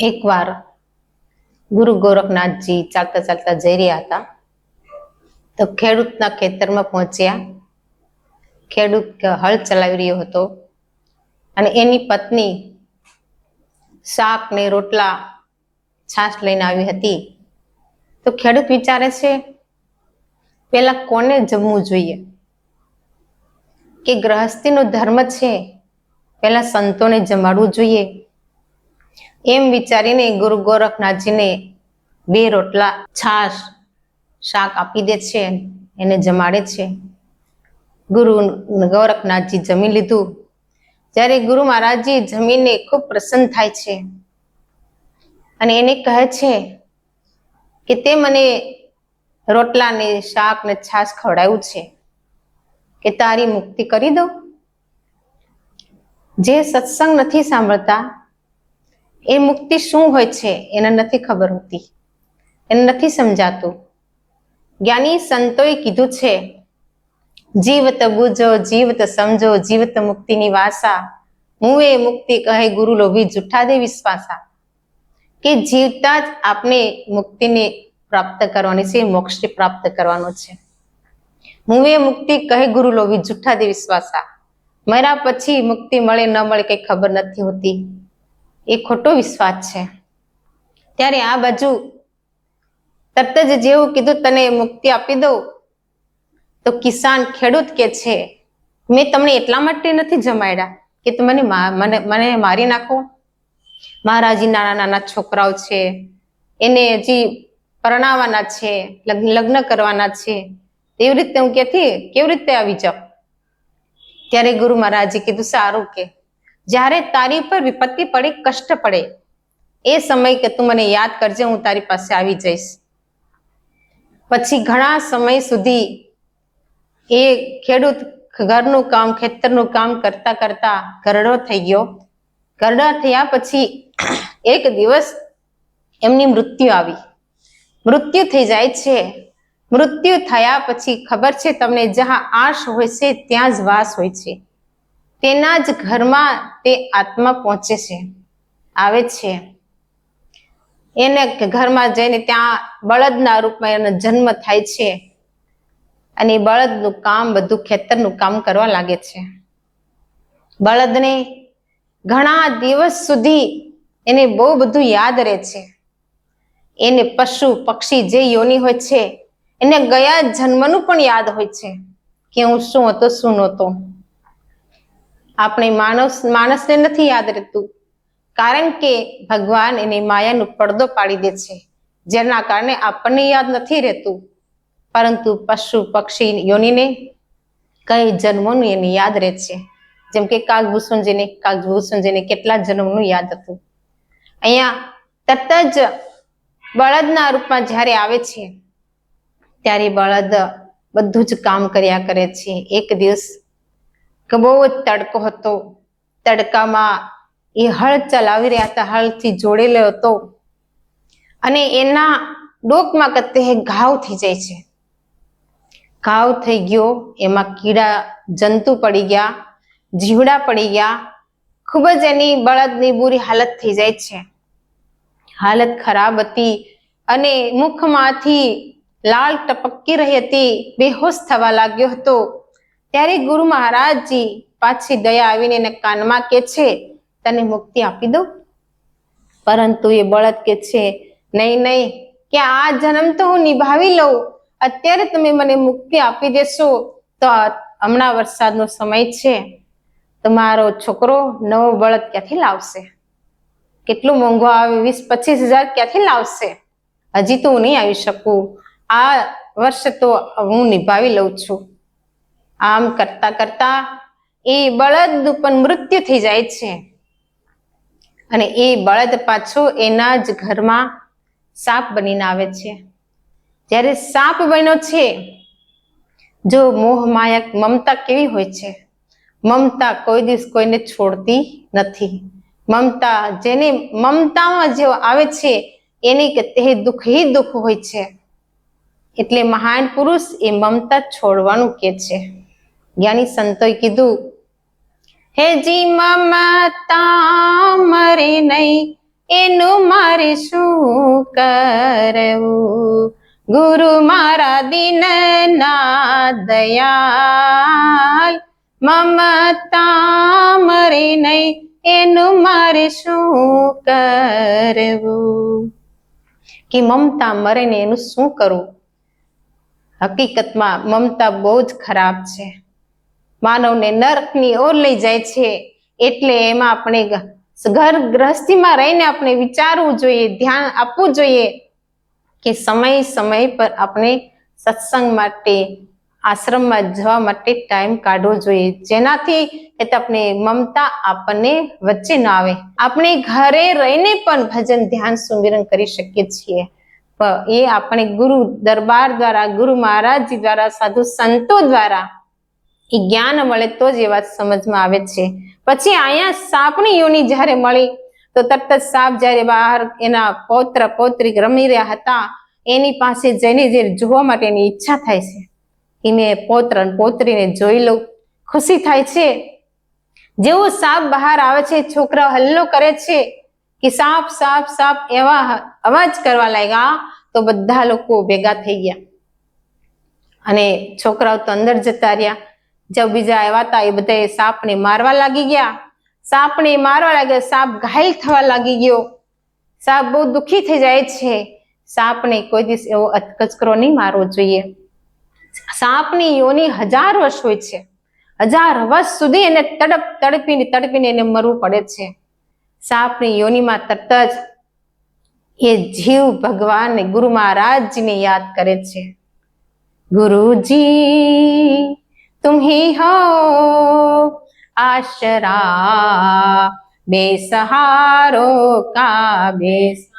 એકવાર ગુરુ ગોરખનાથજી ચાલતા ચાલતા જઈ રહ્યા હતા. તો ખેડૂતના ખેતરમાં પહોંચ્યા. ખેડૂત હળ ચલાવી રહ્યો હતો અને એની પત્ની શાક ને રોટલા છાશ લઈને આવી હતી. તો ખેડૂત વિચારે છે, પેલા કોને જમવું જોઈએ? કે ગ્રહસ્થીનો ધર્મ છે, પેલા સંતોને જમાડવું જોઈએ? એમ વિચારીને ગુરુ ગોરખનાથજીને બે રોટલા છાશ, શાક આપી દે છે, એને જમાડે છે. ગુરુ ગોરખનાથજી જમી લીધું. જ્યારે ગુરુ મહારાજજી જમીને ખૂબ પ્રસન્ન થાય છે અને એને કહે છે કે તે મને રોટલા ને શાક ને છાશ ખવડાવ્યું છે, કે તારી મુક્તિ કરી દઉં? જે સત્સંગ નથી સાંભળતા એ મુક્તિ શું હોય છે એને નથી ખબર હોતી. એને નથી સમજાતું. જ્ઞાની સંતોએ કીધું છે, જીવત બુજો, જીવત સમજો, જીવત મુક્તિની વાસા. મુએ મુક્તિ કહે ગુરુ લોભી જુઠ્ઠા દે વિશ્વાસા. કે જીવતા જ આપણે મુક્તિને પ્રાપ્ત કરવાની છે, મોક્ષને પ્રાપ્ત કરવાનો છે. મુએ મુક્તિ કહે ગુરુ લોભી જુઠ્ઠા દે વિશ્વાસા. મર્યા પછી મુક્તિ મળે ન મળે કઈ ખબર નથી હોતી. એ ખોટો વિશ્વાસ છે. ત્યારે આ બાજુ તરત જ જેવું કીધું, તને મુક્તિ આપી દઉં? તો કિસાન ખેડૂત કે છે? મેં તમને એટલા માટે નથી જમાડ્યા કે તમે મને મને મારી નાખો? મારા હજી નાના નાના છોકરાઓ છે, એને હજી પરણાવવાના છે, લગ્ન કરવાના છે. એવી રીતે હું કેથી કેવી રીતે આવી જાઉં? ત્યારે ગુરુ મહારાજે કીધું, સારું કે જ્યારે તારી ઉપર વિપત્તિ પડે, કષ્ટ પડે, એ સમય કે તું મને યાદ કરજે, હું તારી પાસે આવી જઈશ. પછી ઘણા સમય સુધી એ ખેડૂત ઘરનું કામ, ખેતરનું કામ કરતા કરતા ઘરડો થઈ ગયો. ઘરડા થયા પછી એક દિવસ એમની મૃત્યુ આવી. મૃત્યુ થઈ જાય છે. મૃત્યુ થયા પછી ખબર છે તમને જ્યાં આશ હોય છે, ત્યાં જ વાસ હોય છે. તેના જ ઘરમાં તે આત્મા પહોંચે છે, આવે છે. એને ઘરમાં જઈને ત્યાં બળદના રૂપમાં એનો જન્મ થાય છે. અને બળદનું કામ બધું ખેતરનું કામ કરવા લાગે છે. બળદને ઘણા દિવસ સુધી એને બહુ બધું યાદ રહે છે. એને પશુ, પક્ષી જે યોની હોય છે, એને ગયા જન્મનું પણ યાદ હોય છે કે હું શું હતો, શું નહોતો. આપણે માણસ માણસને નથી યાદ રહેતું. કારણ કે ભગવાન એની માયાનો પડદો પાડી દે છે, જેના કારણે આપણને યાદ નથી રહેતું. પરંતુ પશુ પક્ષી યોનીને કઈ જન્મોનું એને યાદ રહે છે, જેમ કે કાગભૂષણજીને કાગભૂષણજીને કેટલા જન્મનું યાદ હતું. અહીંયા તરત જ બળદના રૂપમાં જ્યારે આવે છે, ત્યારે બળદ બધું જ કામ કર્યા કરે છે. એક દિવસ કે બહુ જ તડકો હતો. તડકામાં એ હળ ચલાવી રહ્યા હતા, હળથી જોડેલો હતો. અને એના ડોકમાં કતે ઘાવ થઈ જાય છે. ઘાવ થઈ ગયો, એમાં કીડા, જંતુ પડી ગયા, જીવડા પડી ગયા. ખૂબ જ એની બળદની બુરી હાલત થઈ જાય છે. હાલત ખરાબ હતી અને મુખમાંથી લાળ ટપકી રહી હતી, બેહોશ થવા લાગ્યો હતો. ત્યારે ગુરુ મહારાજજી પાછી દયા આવીને એને કાનમાં કે છે, તને મુક્તિ આપી દઉં? પરંતુ એ બળદ કે છે, નહીં નહીં, કે આ જન્મ તો હું નિભાવી લઉં. અત્યારે તમે મને મુક્તિ આપી દેશો, તો હમણાં વરસાદનો સમય છે. તો મારો છોકરો નવો બળદ ક્યાંથી લાવશે? કેટલું મોંઘો આવે વીસ પચીસ હજાર ક્યાંથી લાવશે? હજી તો હું નહીં આવી શકું. આ વર્ષ તો હું નિભાવી લઉં છું. આમ કરતા કરતા એ બળદ પણ મૃત્યુ થઈ જાય છે. અને એ બળદ પાછો એના જ ઘરમાં સાપ બનીને આવે છે. જ્યારે સાપ બન્યો છે, જો મોહ માયા મમતા કેવી હોય છે? મમતા કોઈ દિવસ કોઈને છોડતી નથી. મમતા જેને મમતામાં જે આવે છે, એની કે તે દુઃખ હિ દુઃખ હોય છે. એટલે મહાન પુરુષ એ મમતા છોડવાનું કે છે. જ્ઞાની સંતોએ કીધું, હે જી મમતા મરે નહીં એનું મારે શું કરવું? ગુરુ મારા દિન ના દયાલ. મમતા મરે નહીં એનું મારે શું કરવું? કે મમતા મરે ને એનું શું કરવું હકીકતમાં મમતા બહુ જ ખરાબ છે. માનવને નરકની ઓર લઈ જાય છે. એટલે એમાં આપણે ઘર ગ્રહસ્થીમાં રહીને આપણે વિચારવું જોઈએ, ધ્યાન આપવું જોઈએ કે સમય સમય પર આપણે સત્સંગ માટે, આશ્રમમાં જવા માટે ટાઈમ કાઢવો જોઈએ. જેનાથી કે આપણે મમતા આપણને વચ્ચે ન આવે. આપણે ઘરે રહીને પણ ભજન, ધ્યાન સુમિરન કરી શકીએ છીએ. એ આપણે ગુરુ દરબાર દ્વારા, ગુરુ મહારાજજી દ્વારા, સાધુ સંતો દ્વારા એ જ્ઞાન મળે તો જ એ વાત સમજમાં આવે છે. પછી અહીંયા સાપની યોની જ્યારે મળી, તો તરત જ સાપ જ્યારે બહાર એના પૌત્ર પૌત્રી રમી રહ્યા હતા, એની પાસે જઈને જે જોવા માટેની ઈચ્છા થાય છે એને મેં પૌત્ર પૌત્રીને જોઈ લઉં. ખુશી થાય છે. જેવો સાપ બહાર આવે છે, છોકરા હલ્લો કરે છે, કે સાપ સાપ સાપ એવા અવાજ કરવા લાગ્યા, તો બધા લોકો ભેગા થઈ ગયા. અને છોકરાઓ તો અંદર જતા રહ્યા. જે બીજા આવ્યા હતા એ બધા સાપને મારવા લાગી ગયા સાપને મારવા લાગ્યા સાપ ઘાયલ થવા લાગી ગયો સાપ બહુ દુઃખી થઈ જાય છે સાપને કોઈ દિવસ એવો કચકરો નહીં મારવો જોઈએ સાપની યોની હજાર વર્ષ હોય છે હજાર વર્ષ સુધી એને તડપ તડપીને તડપીને એને મરવું પડે છે સાપની યોનીમાં તરત જ એ જીવ ભગવાન ગુરુ મહારાજજીને યાદ કરે છે ગુરુજી तुम ही हो आशरा बेसहारो का बेस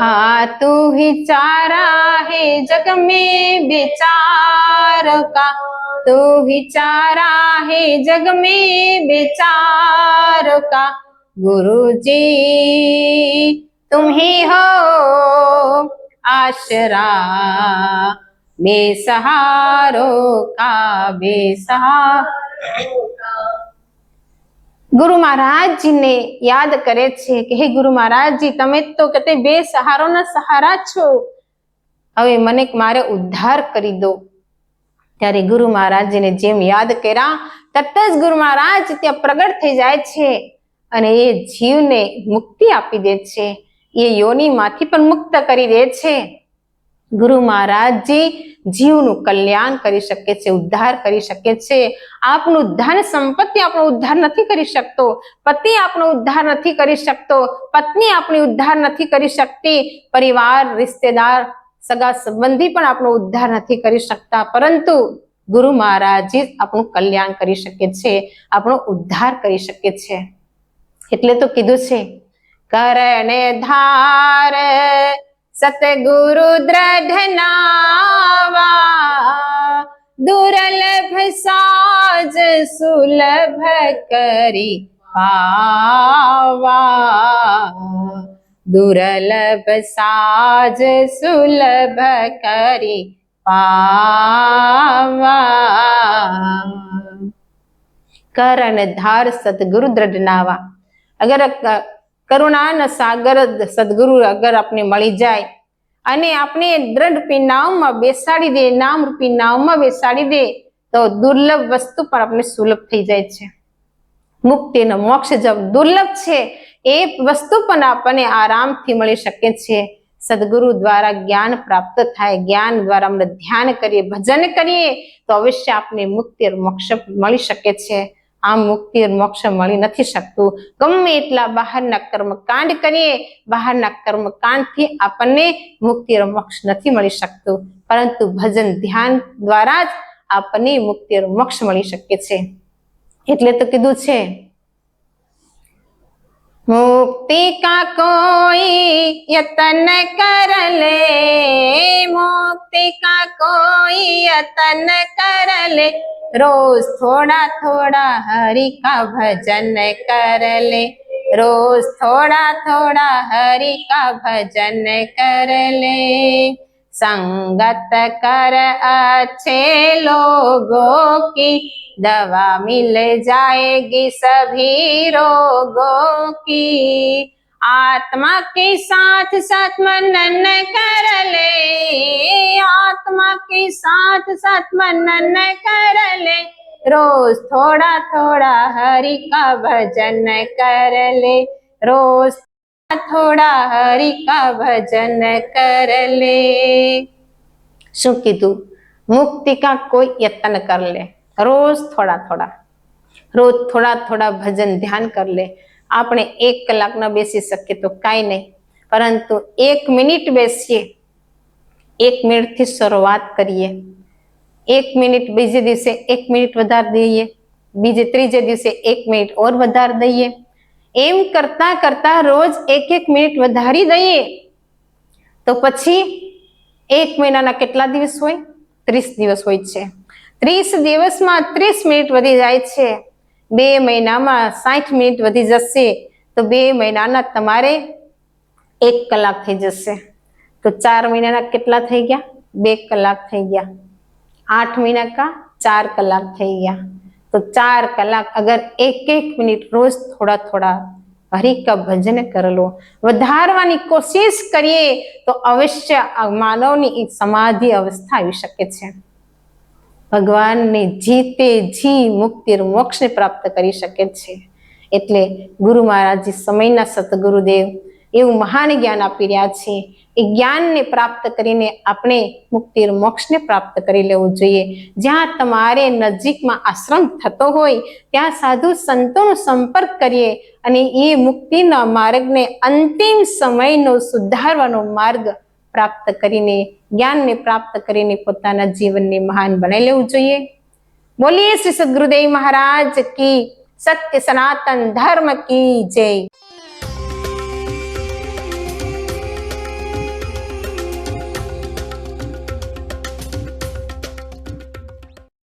हाँ तू ही चारा है जग में बेचार का तू ही चारा है जग में बेचार का गुरु जी तुम ही हो आशरा बेसहारो का बेसहारो ગુરુ મહારાજજીને યાદ કરે છે કે હે ગુરુ મહારાજજી તમે તો કતે બે સહારોના સહારા છો હવે મને મારે ઉદ્ધાર કરી દો ત્યારે ગુરુ મહારાજજીને જેમ યાદ કર્યા તરત જ ગુરુ મહારાજ ત્યાં પ્રગટ થઈ જાય છે અને એ જીવને મુક્તિ આપી દે છે એ યોનીમાંથી પણ મુક્ત કરી દે છે ગુરુ મહારાજજી જીવનું કલ્યાણ કરી શકે છે, ઉદ્ધાર કરી શકે છે. આપનું ધન સંપત્તિ આપણો ઉદ્ધાર નથી કરી શકતો. પતિ આપણો ઉદ્ધાર નથી કરી શકતો. પત્ની આપણી ઉદ્ધાર નથી કરી શકતી. પરિવાર, રિશ્તેદાર, સગા સંબંધી પણ આપણો ઉદ્ધાર નથી કરી શકતા. પરંતુ ગુરુ મહારાજજી આપણું કલ્યાણ કરી શકે છે, આપણો ઉદ્ધાર કરી શકે છે. એટલે તો કીધું છે, કરણે ધાર સતગુરુ દ્રઢ નાવા દુર્લભ સાજ સુલભ કરી પાવા દુર્લભ સાજ સુલભ કરી પાવા કરણ ધાર સદગુરુ દ્રઢનાવા અગર કરુણાન સાગર સદગુરુ અગર આપને મળી જાય અને આપણે દ્રઢ રૂપી નાવમાં બેસાડી દે નામ રૂપી નાવમાં બેસાડી દે, તો દુર્લભ વસ્તુ પણ આપણે સુલભ થઈ જાય છે. મુક્તિ અને મોક્ષ જબ દુર્લભ છે, એ વસ્તુ પણ આપણને આરામથી મળી શકે છે. સદગુરુ દ્વારા જ્ઞાન પ્રાપ્ત થાય, જ્ઞાન દ્વારા આપણે ધ્યાન કરીએ, ભજન કરીએ, તો અવશ્ય આપને મુક્તિ મોક્ષ મળી શકે છે. આમ મુક્તિ મોક્ષ મળી નથી શકતું. ગમે એટલા બહારના કર્મ કાંડ કરીએ, બહારના કર્મ કાંડથી આપણને મુક્તિ મોક્ષ નથી મળી શકતું. પરંતુ ભજન ધ્યાન દ્વારા જ આપણને મુક્તિ મોક્ષ મળી શકે છે. એટલે તો કીધું છે, મુક્તિ કા કોઈ યતન કર લે? મુક્તિ કા કોઈ યતન કર લે? રોજ થોડા થોડા હરિ કા ભજન કર લે રોજ થોડા થોડા હરિ કા ભજન કર લે संगत कर अच्छे लोगों की दवा मिल जाएगी सभी रोगों की आत्मा के साथ साथ मनन कर ले आत्मा के साथ साथ मनन कर ले रोज थोड़ा थोड़ा हरि का भजन कर ले रोज थोड़ा हरि का भजन कर ले શું કીધું મુક્તિ કા કોઈ યત્ન કર લે રોજ થોડા થોડા રોજ થોડા થોડા ભજન ધ્યાન કર લે આપણે એક કલાક ન બેસી શકીએ તો કાંઈ નહીં. પરંતુ એક મિનિટ બેસીએ, એક મિનિટથી શરૂઆત કરીએ. એક મિનિટ બીજે દિવસે એક મિનિટ વધારે દઈએ, બીજે ત્રીજે દિવસે એક મિનિટ ઓર વધારે દઈએ. એમ કરતા કરતા રોજ એક એક મિનિટ વધારી દઈએ. તો પછી એક મહિનાના કેટલા દિવસ હોય? ત્રીસ દિવસ હોય છે. ત્રીસ દિવસમાં ત્રીસ મિનિટ વધી જાય છે. બે મહિનામાં સાઠ મિનિટ વધી જશે, તો બે મહિનાના તમારે એક કલાક થઈ જશે. તો ચાર મહિનાના કેટલા થઈ ગયા? બે કલાક થઈ ગયા. આઠ મહિના કા ચાર કલાક થઈ ગયા. તો ચાર કલાક અગર એક એક મિનિટ રોજ થોડા થોડા હરિકા ભજન કરલો. વધારવાની કોશિશ કરીએ તો અવશ્ય માનવની સમાધિ અવસ્થા આવી શકે છે. ભગવાનને જીતે જી મુક્તિ મોક્ષને પ્રાપ્ત કરી શકે છે. એટલે ગુરુ મહારાજજી સમયના સતગુરુદેવ એવું મહાન જ્ઞાન આપી રહ્યા છે. એ જ્ઞાનને પ્રાપ્ત કરીને આપણે મુક્તિ મોક્ષને પ્રાપ્ત કરી લેવું જોઈએ. જ્યાં તમારે નજીકમાં આશ્રમ થતો હોય, ત્યાં સાધુ સંતોનો સંપર્ક કરીએ અને એ મુક્તિના માર્ગને અંતિમ સમયનો સુધારવાનો માર્ગ પ્રાપ્ત કરીને, જ્ઞાનને પ્રાપ્ત કરીને પોતાના જીવનને મહાન બનાવી લેવું જોઈએ. બોલીએ શ્રી સદગુરુદેવ મહારાજ કી, સત્ય સનાતન ધર્મ કી જય.